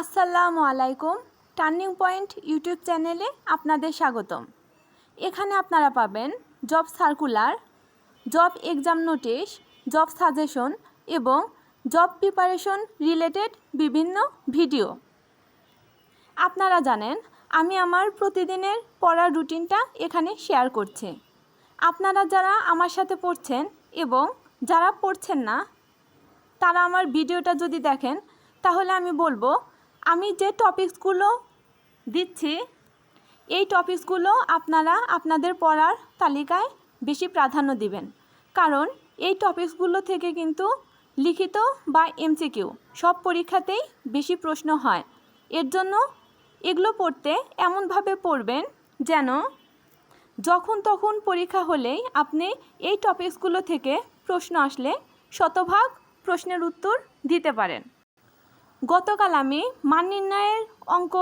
আসসালামু আলাইকুম turning point YouTube চ্যানেলে আপনাদের স্বাগতম। এখানে আপনারা পাবেন job circular, job exam notice, job suggestion এবং জব প্রিপারেশন রিলেটেড বিভিন্ন ভিডিও। আপনারা জানেন, আমি আমার প্রতিদিনের পড়ার রুটিনটা এখানে শেয়ার করছি। আপনারা যারা আমার সাথে পড়ছেন এবং যারা পড়ছেন না, তারা আমার ভিডিওটা যদি দেখেন, তাহলে আমি বলব আমি যে টপিকসগুলো দিচ্ছি, এই টপিকসগুলো আপনারা আপনাদের পড়ার তালিকায় বেশি প্রাধান্য দিবেন। কারণ এই টপিকসগুলো থেকে কিন্তু লিখিত বা এমসিকিউ সব পরীক্ষাতেই বেশি প্রশ্ন হয়। এর জন্য এগুলো পড়তে এমনভাবে পড়বেন যেন যখন তখন পরীক্ষা হলেই আপনি এই টপিকসগুলো থেকে প্রশ্ন আসলে শতভাগ প্রশ্নের উত্তর দিতে পারেন। গতকাল আমি মান নির্ণয়ের অঙ্ক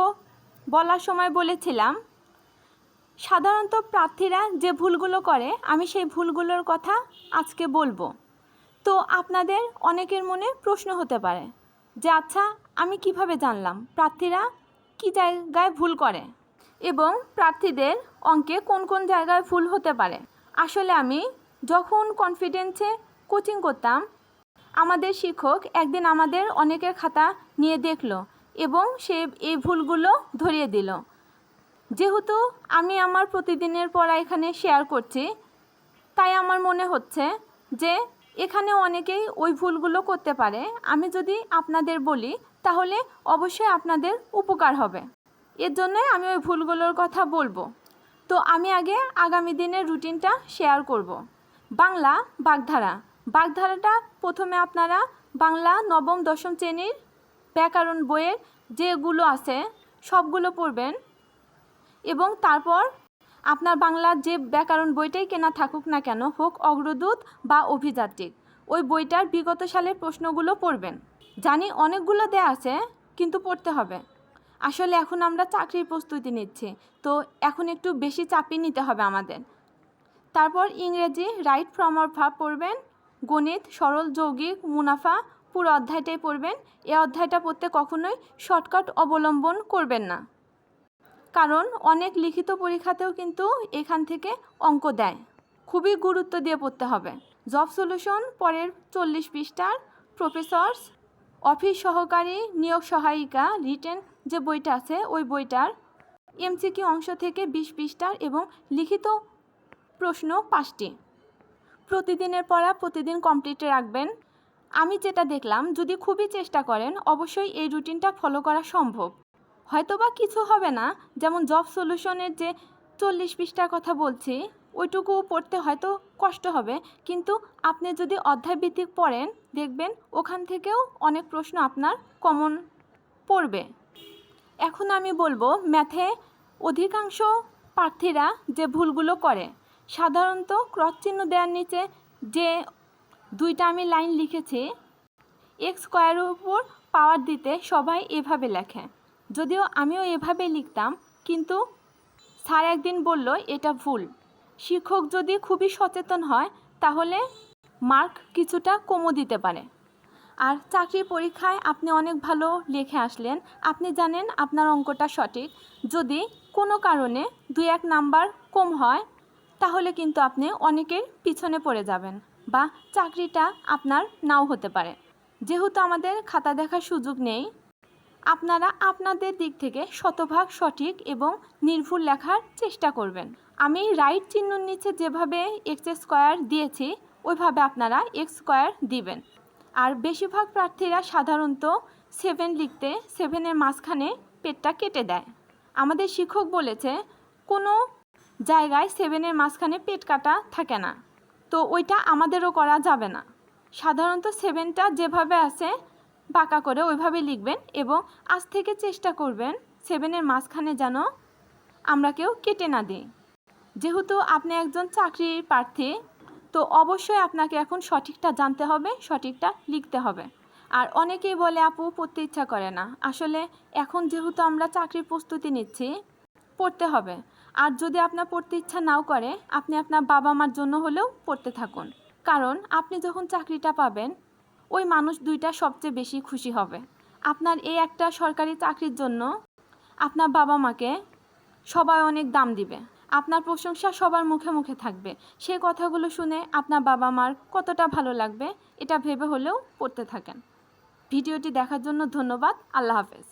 বলার সময় বলেছিলাম, সাধারণত প্রার্থীরা যে ভুলগুলো করে আমি সেই ভুলগুলোর কথা আজকে বলব। তো আপনাদের অনেকের মনে প্রশ্ন হতে পারে যে আচ্ছা আমি কীভাবে জানলাম প্রার্থীরা কি জায়গায় ভুল করে এবং প্রার্থীদের অঙ্কে কোন কোন জায়গায় ভুল হতে পারে? আসলে আমি যখন কনফিডেন্সে কোচিং করতাম আমাদের শিক্ষক একদিন আমাদের অনেকের খাতা নিয়ে দেখল এবং সে এই ভুলগুলো ধরিয়ে দিল। যেহেতু আমি আমার প্রতিদিনের পড়া এখানে শেয়ার করছি, তাই আমার মনে হচ্ছে যে এখানে অনেকেই ওই ভুলগুলো করতে পারে। আমি যদি আপনাদের বলি, তাহলে অবশ্যই আপনাদের উপকার হবে। এর জন্যই আমি ওই ভুলগুলোর কথা বলব। তো আমি আগে আগামী দিনের রুটিনটা শেয়ার করব। বাংলা বাগধারা। বাগধারাটা প্রথমে আপনারা বাংলা নবম দশম শ্রেণির ব্যাকরণ বইয়ের যেগুলো আছে সবগুলো পড়বেন। এবং তারপর আপনার বাংলার যে ব্যাকরণ বইটাই কেনা থাকুক না কেন, হোক অগ্রদূত বা অভিযাত্রিক, ওই বইটার বিগত সালের প্রশ্নগুলো পড়বেন। জানি অনেকগুলো দেয়া আছে, কিন্তু পড়তে হবে। আসলে এখন আমরা চাকরির প্রস্তুতি নিচ্ছি, তো এখন একটু বেশি চাপিয়ে নিতে হবে আমাদের। তারপর ইংরেজি রাইট ফ্রম অর ভাব পড়বেন। গণিত, সরল যৌগিক, মুনাফা পুরো অধ্যায়টাই পড়বেন। এই অধ্যায়টা পড়তে কখনোই শর্টকাট অবলম্বন করবেন না। কারণ অনেক লিখিত পরীক্ষাতেও কিন্তু এখান থেকে অঙ্ক দেয়। খুবই গুরুত্ব দিয়ে পড়তে হবে। জব সলিউশন পরের চল্লিশ পৃষ্ঠার প্রফেসর্স, অফিস সহকারী, নিয়োগ সহায়িকা, রিটেন যে বইটা আছে, ওই বইটার এমসিকি অংশ থেকে বিশ পৃষ্ঠার এবং লিখিত প্রশ্ন পাঁচটি। প্রতিদিনের পড়া প্রতিদিন কমপ্লিটে রাখবেন। আমি যেটা দেখলাম, যদি খুবই চেষ্টা করেন, অবশ্যই এই রুটিনটা ফলো করা সম্ভব। হয়তোবা কিছু হবে না, যেমন জব সলিউশনের যে চল্লিশ পৃষ্ঠার কথা বলছি, ওইটুকু পড়তে হয়তো কষ্ট হবে। কিন্তু আপনি যদি অধ্যায়ভিত্তিক পড়েন, দেখবেন ওখান থেকেও অনেক প্রশ্ন আপনার কমন পড়বে। এখন আমি বলব ম্যাথে অধিকাংশ প্রার্থীরা যে ভুলগুলো করে সাধারণত ক্রস চিহ্ন দেওয়ার নিচে যে দুইটা আমি লাইন লিখেছি এক্স স্কোয়ারের উপর পাওয়ার দিতে সবাই এভাবে লেখে। যদিও আমিও এভাবে লিখতাম, কিন্তু স্যার একদিন বলল, এটা ভুল। শিক্ষক যদি খুবই সচেতন হয়, তাহলে মার্ক কিছুটা কমও দিতে পারে। আর চাকরির পরীক্ষায় আপনি অনেক ভালো লিখে আসলেন। আপনি জানেন আপনার অঙ্কটা সঠিক। যদি কোনো কারণে দুই এক নাম্বার কম হয় তাহলে কিন্তু আপনি অনেকের পিছনে পড়ে যাবেন বা চাকরিটা আপনার নাও হতে পারে। যেহেতু আমাদের খাতা দেখার সুযোগ নেই, আপনারা আপনাদের দিক থেকে শতভাগ সঠিক এবং নির্ভুল লেখার চেষ্টা করবেন। আমি রাইট চিহ্নর নিচে যেভাবে এক্স স্কোয়ার দিয়েছি, ওইভাবে আপনারা এক্স স্কোয়ার দিবেন। আর বেশিরভাগ প্রার্থীরা সাধারণত সেভেন লিখতে সেভেনের মাঝখানে পেটটা কেটে দেয়। আমাদের শিক্ষক বলেছে, কোনো জায়গায় সেভেনের মাঝখানে পেট কাটা থাকে না। তো ওইটা আমাদেরও করা যাবে না। সাধারণত সেভেনটা যেভাবে আছে, বাঁকা করে ওইভাবে লিখবেন এবং আজ থেকে চেষ্টা করবেন সেভেনের মাঝখানে যেন আমরা কেউ কেটে না দিই। যেহেতু আপনি একজন চাকরির প্রার্থী, তো অবশ্যই আপনাকে এখন সঠিকটা জানতে হবে, সঠিকটা লিখতে হবে। আর অনেকেই বলে, আপু, পড়তে ইচ্ছা করে না। আসলে এখন যেহেতু আমরা চাকরির প্রস্তুতি নিচ্ছি, পড়তে হবে। আর যদি আপনার পড়তে ইচ্ছা নাও করে, আপনি আপনার বাবা মার জন্য হলেও পড়তে থাকুন। কারণ আপনি যখন চাকরিটা পাবেন, ওই মানুষ দুইটা সবচেয়ে বেশি খুশি হবে। আপনার এই একটা সরকারি চাকরির জন্য আপনার বাবা মাকে সবাই অনেক দাম দিবে। আপনার প্রশংসা সবার মুখে মুখে থাকবে। সেই কথাগুলো শুনে আপনার বাবা মার কতটা ভালো লাগবে, এটা ভেবে হলেও পড়তে থাকেন। ভিডিওটি দেখার জন্য ধন্যবাদ। আল্লাহ হাফেজ।